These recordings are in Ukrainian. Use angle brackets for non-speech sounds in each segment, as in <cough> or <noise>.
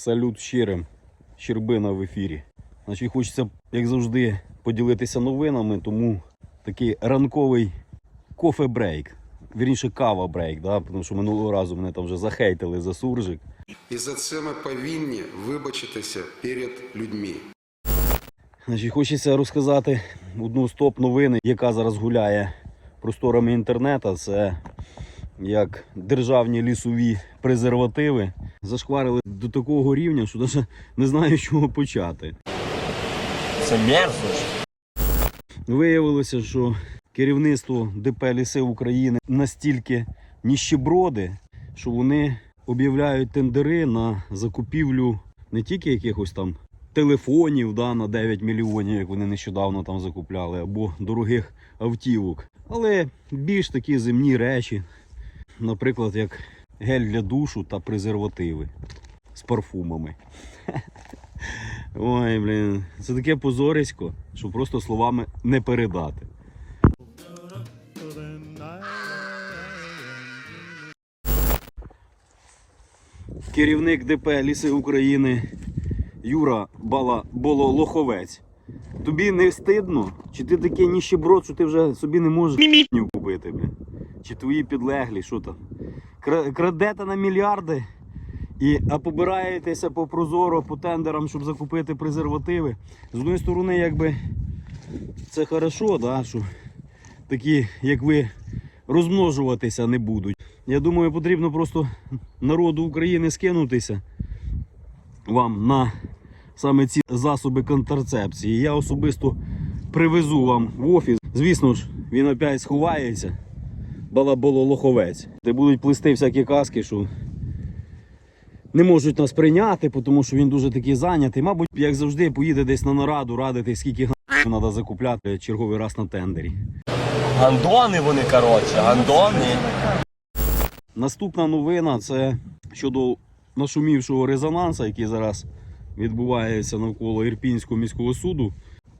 Салют щирим. Щербина в ефірі. Значить, хочеться, як завжди, поділитися новинами, тому такий ранковий кофе-брейк. Вірніше кава-брейк, да? тому що минулого разу мене там вже захейтили за суржик. І за це ми повинні вибачитися перед людьми. Значить, хочеться розказати одну з топ-новини, яка зараз гуляє просторами інтернету. Це як державні лісові презервативи зашкварили до такого рівня, що навіть не знаю, з чого почати. Це мерзость. Виявилося, що керівництво ДП Ліси України настільки ніщеброди, що вони об'являють тендери на закупівлю не тільки якихось там телефонів да, на 9 мільйонів, як вони нещодавно там закупляли, або дорогих автівок, але більш такі земні речі, наприклад, як гель для душу та презервативи з парфумами. <laughs> Ой, блін, це таке позорисько, що просто словами не передати. Керівник ДП Ліси України Юра Бала Бололоховець. Тобі не стидно? Чи ти такий ніщеброд, що ти вже собі не можеш купити, блін? Чи твої підлеглі, що там? Крадете на мільярди і побираєтеся по прозоро, по тендерам, щоб закупити презервативи. З однієї сторони, якби це хорошо, да, що такі, як ви, розмножуватися не будуть. Я думаю, потрібно просто народу України скинутися вам на саме ці засоби контрацепції. Я особисто привезу вам в офіс. Звісно ж, він опять сховається. Балаболо лоховець. Де будуть плести всякі казки, що не можуть нас прийняти, тому що він дуже такий зайнятий. Мабуть, як завжди, поїде десь на нараду радити, скільки треба закупляти черговий раз на тендері. Гандони вони, коротше, гандони. Наступна новина це щодо нашумівшого резонансу, який зараз відбувається навколо Ірпінського міського суду.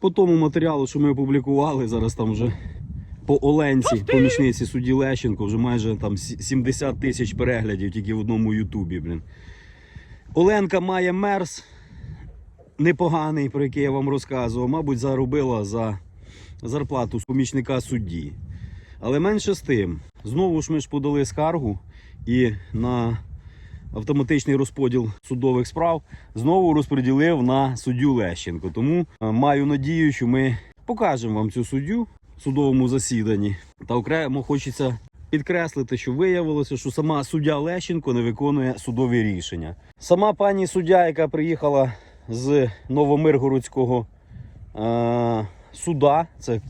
По тому матеріалу, що ми опублікували, зараз там вже по Оленці, помічниці судді Лещенко, вже майже там 70 тисяч переглядів тільки в одному Ютубі. Блін. Оленка має мерз непоганий, про який я вам розказував, мабуть, заробила за зарплату помічника судді. Але менше з тим, знову ж ми ж подали скаргу і на автоматичний розподіл судових справ знову розподілив на суддю Лещенко. Тому е, маю надію, що ми покажемо вам цю суддю судовому засіданні. Та окремо хочеться підкреслити, що виявилося, що сама суддя Лещенко не виконує судові рішення. Сама пані суддя, яка приїхала з Новомиргородського е- суда, це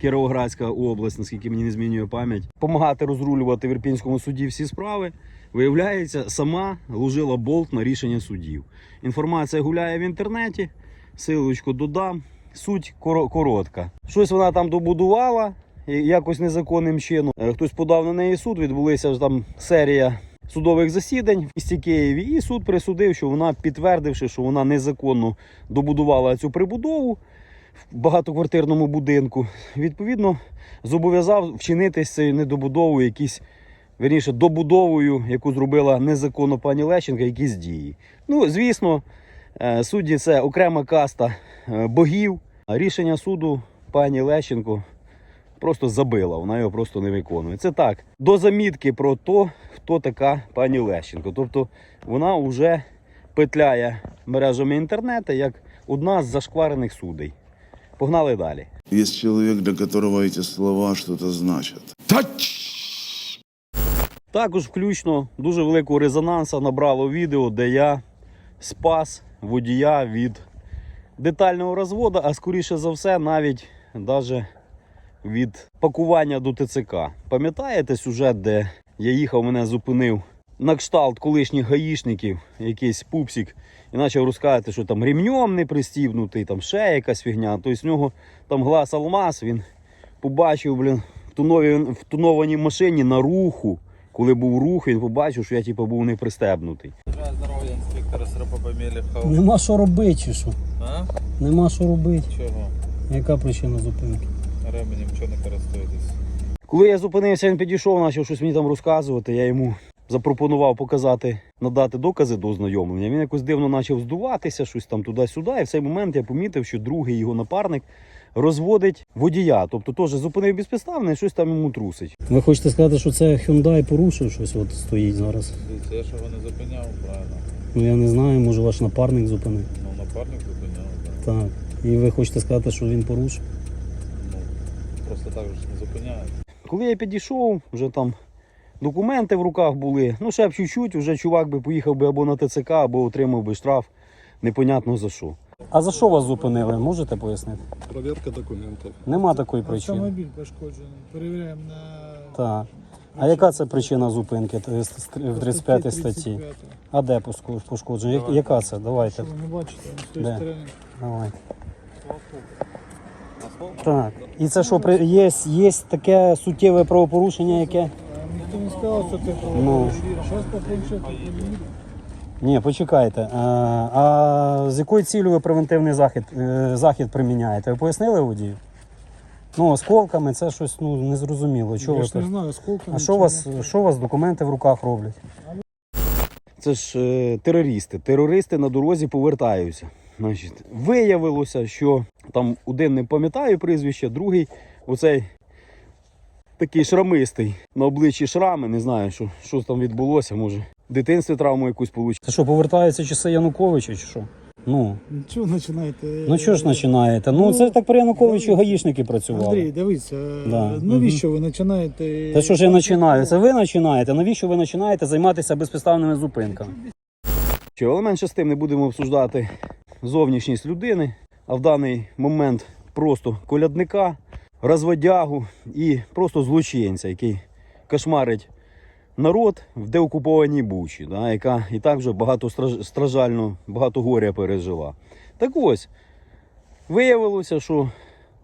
Кіровоградська область, наскільки мені не змінює пам'ять, допомагати розрулювати в Ірпінському суді всі справи. Виявляється, сама ложила болт на рішення суддів. Інформація гуляє в інтернеті, силочку додам. Суть коротка. Щось вона там добудувала якось незаконним чином. Е, Хтось подав на неї суд, відбулися ж там серія судових засідань в місті Києві, і суд присудив, що вона, підтвердивши, що вона незаконно добудувала цю прибудову в багатоквартирному будинку, відповідно зобов'язав вчинити з цією недобудовою якісь, верніше, добудовою, яку зробила незаконно пані Лещенка, якісь дії. Ну, звісно, судді це окрема каста е, богів. Рішення суду пані Лещенко просто забила, вона його просто не виконує. Це так, до замітки про те, хто така пані Лещенко. Тобто вона вже петляє мережами інтернету як одна з зашкварених судей. Погнали далі. Есть человек, для которого эти слова что-то значат. Також включно дуже великого резонансу набрало відео, де я спас водія від детального розводу, а скоріше за все, навіть даже від пакування до ТЦК. Пам'ятаєте сюжет, де я їхав, мене зупинив на кшталт колишніх гаїшників, якийсь пупсик, і почав розказувати, що там ремнем не пристібнутий, там ще якась фігня. Тобто в нього там глаз алмаз, він побачив, блін, в тоновій- в тонованій машині на руху. Коли був рух, він побачив, що я типу, був не пристебнутий. Інспектора Сропопоміліха. Нема що робити, чи що? А? Нема що робити. Чого? Яка причина зупинки? Ременем чого не користуєтесь? Коли я зупинився, він підійшов, почав щось мені там розказувати. Я йому запропонував показати, надати докази до ознайомлення. Він якось дивно почав здуватися, щось там туди-сюди. І в цей момент я помітив, що другий його напарник розводить водія. Тобто теж зупинив безпідставно і щось там йому трусить. Ви хочете сказати, що це Hyundai порушив щось, от стоїть зараз. Дивіться, я ж його не зупиняв, правильно. Ну я не знаю, може ваш напарник зупинив. Ну, напарник зупиняв, да. Так. І ви хочете сказати, що він порушив? Ну, просто так же ж не зупиняють. Коли я підійшов, вже там документи в руках були. Ну, ще б чуть-чуть, вже чувак би поїхав би або на ТЦК, або отримав би штраф. Непонятно за що. А за що вас зупинили? Можете пояснити? Проверка документів. Нема такої причини. Автомобіль пошкоджений. Перевіряємо на Так. А яка це причина зупинки в 35 статті? А де пошкодження? Я- Яка це? Давайте. Що ви не бачите, з тої сторони. Давай. Так. І це що, при- є, є таке суттєве правопорушення, яке? Ніхто не сказав, що ти Ну. Зараз по планшету. Ні, почекайте. А, а з якою цілею ви превентивний захід, е, захід приміняєте? Ви пояснили водію? Ну, осколками це щось ну, незрозуміло. Чого Я ви ж не так? знаю, скільки. А що у вас, що у вас документи в руках роблять? Це ж е, терористи. Терористи на дорозі повертаються. Значить, виявилося, що там один не пам'ятаю прізвище, другий оцей такий шрамистий на обличчі шрами. Не знаю, що, що там відбулося. Може, в дитинстві травму якусь получив. Це що, повертаються часи Януковича чи що? Ну, Чого починаєте? ну що ж починаєте? Ну, це так при Януковичу гаїшники працювали. Андрій, дивіться, Да. навіщо ви починаєте? Та що ж я починаю? Це ви починаєте? Навіщо ви починаєте займатися безпідставними зупинками? Що, але менше з тим не будемо обсуждати зовнішність людини, а в даний момент просто колядника, розводягу і просто злочинця, який кошмарить народ в деокупованій бучі, да, яка і так вже багато стражально, багато горя пережила. Так ось, виявилося, що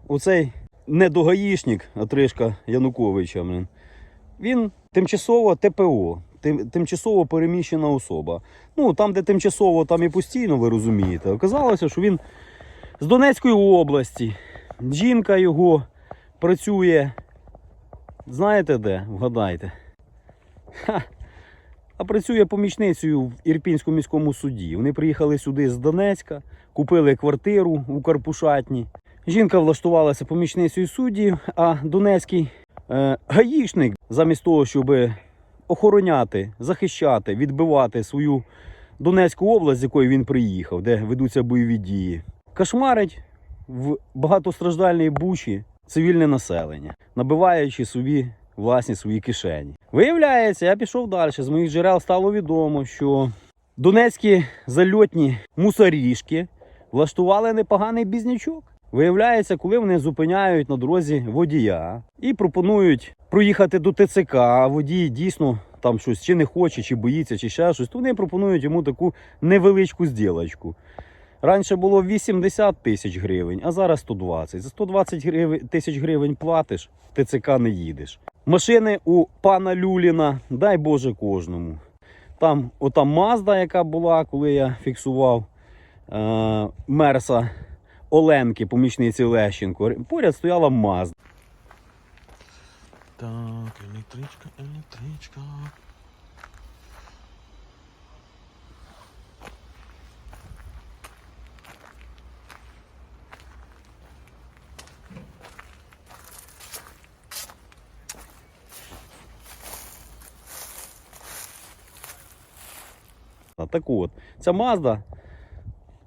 оцей недогаїшник, Атришка Януковича, блін, він тимчасово ТПО, тим, тимчасово переміщена особа. Ну, там, де тимчасово, там і постійно, ви розумієте. Оказалося, що він з Донецької області. Жінка його працює. Знаєте де? Вгадайте. А працює помічницею в Ірпінському міському суді. Вони приїхали сюди з Донецька, купили квартиру у Карпушатні. Жінка влаштувалася помічницею судді, а донецький е, гаїшник, замість того, щоб охороняти, захищати, відбивати свою Донецьку область, з якої він приїхав, де ведуться бойові дії, кошмарить в багатостраждальній бучі цивільне населення, набиваючи собі власні свої кишені. Виявляється, я пішов далі. З моїх джерел стало відомо, що донецькі зальотні мусорішки влаштували непоганий бізнячок. Виявляється, коли вони зупиняють на дорозі водія і пропонують проїхати до ТЦК, а водій дійсно там щось чи не хоче, чи боїться, чи ще щось, то вони пропонують йому таку невеличку зділочку. Раніше було 80 тисяч гривень, а зараз 120. За 120 гривень, тисяч гривень платиш, в ТЦК не їдеш. Машини у пана Люліна, дай Боже кожному. Там ота Мазда, яка була, коли я фіксував е- Мерса Оленки, помічниці Лещенко. Поряд стояла Мазда. Так, електричка, електричка. А, Так от, ця Mazda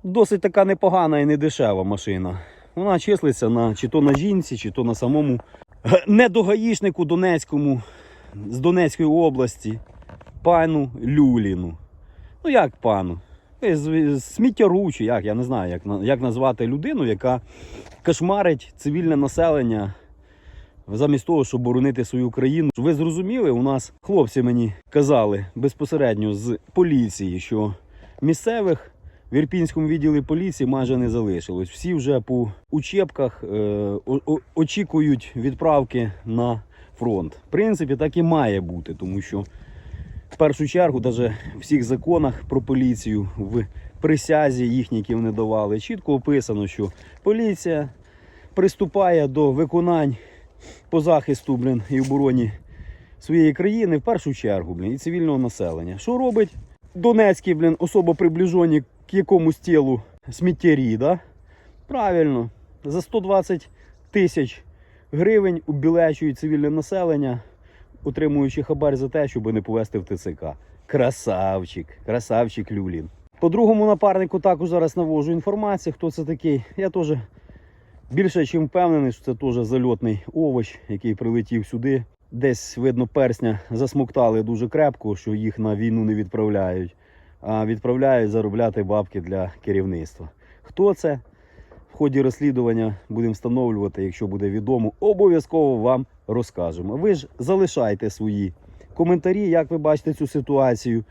досить така непогана і недешева машина. Вона числиться на, чи то на жінці, чи то на самому недогаїшнику Донецькому з Донецької області, пану Люліну. Ну як пану? Е, Сміттяру, чи як, я не знаю, як, як назвати людину, яка кошмарить цивільне населення замість того, щоб боронити свою країну. Ви зрозуміли, у нас хлопці мені казали безпосередньо з поліції, що місцевих в Ірпінському відділі поліції майже не залишилось. Всі вже по учебках е, очікують відправки на фронт. В принципі, так і має бути, тому що в першу чергу, навіть в всіх законах про поліцію, в присязі їхній, які вони давали, чітко описано, що поліція приступає до виконань по захисту блін, і обороні своєї країни в першу чергу, блін, і цивільного населення. Що робить Донецькі, блін, особо приближені к якомусь тілу сміттярі, да? Правильно, за 120 тисяч гривень убілечують цивільне населення, отримуючи хабар за те, щоб не повести в ТЦК. Красавчик, красавчик Люлін. По другому напарнику також зараз навожу інформацію, хто це такий. Я теж більше ніж впевнений, що це теж зальотний овоч, який прилетів сюди. Десь, видно, персня засмоктали дуже крепко, що їх на війну не відправляють, а відправляють заробляти бабки для керівництва. Хто це? В ході розслідування будемо встановлювати, якщо буде відомо, обов'язково вам розкажемо. Ви ж залишайте свої коментарі, як ви бачите цю ситуацію.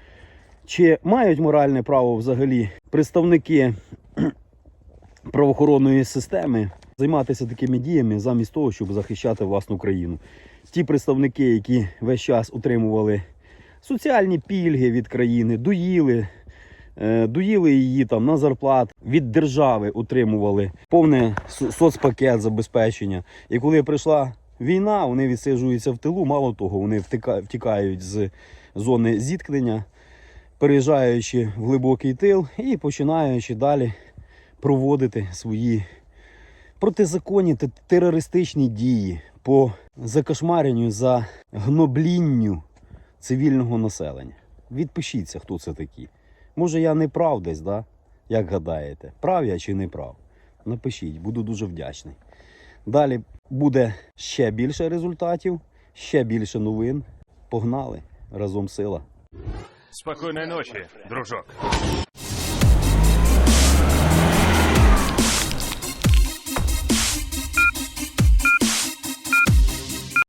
Чи мають моральне право взагалі представники <clears throat> правоохоронної системи займатися такими діями замість того, щоб захищати власну країну? Ті представники, які весь час отримували соціальні пільги від країни, доїли, е, доїли її там на зарплат, від держави отримували повне соцпакет забезпечення. І коли прийшла війна, вони відсиджуються в тилу. Мало того, вони втікають з зони зіткнення, переїжджаючи в глибокий тил і починаючи далі проводити свої протизаконні та терористичні дії по закошмаренню за гноблінню цивільного населення. Відпишіться, хто це такі. Може, я не прав десь, да? як гадаєте, прав я чи не прав? Напишіть, буду дуже вдячний. Далі буде ще більше результатів, ще більше новин. Погнали разом сила. Спокойной ночи, дружок.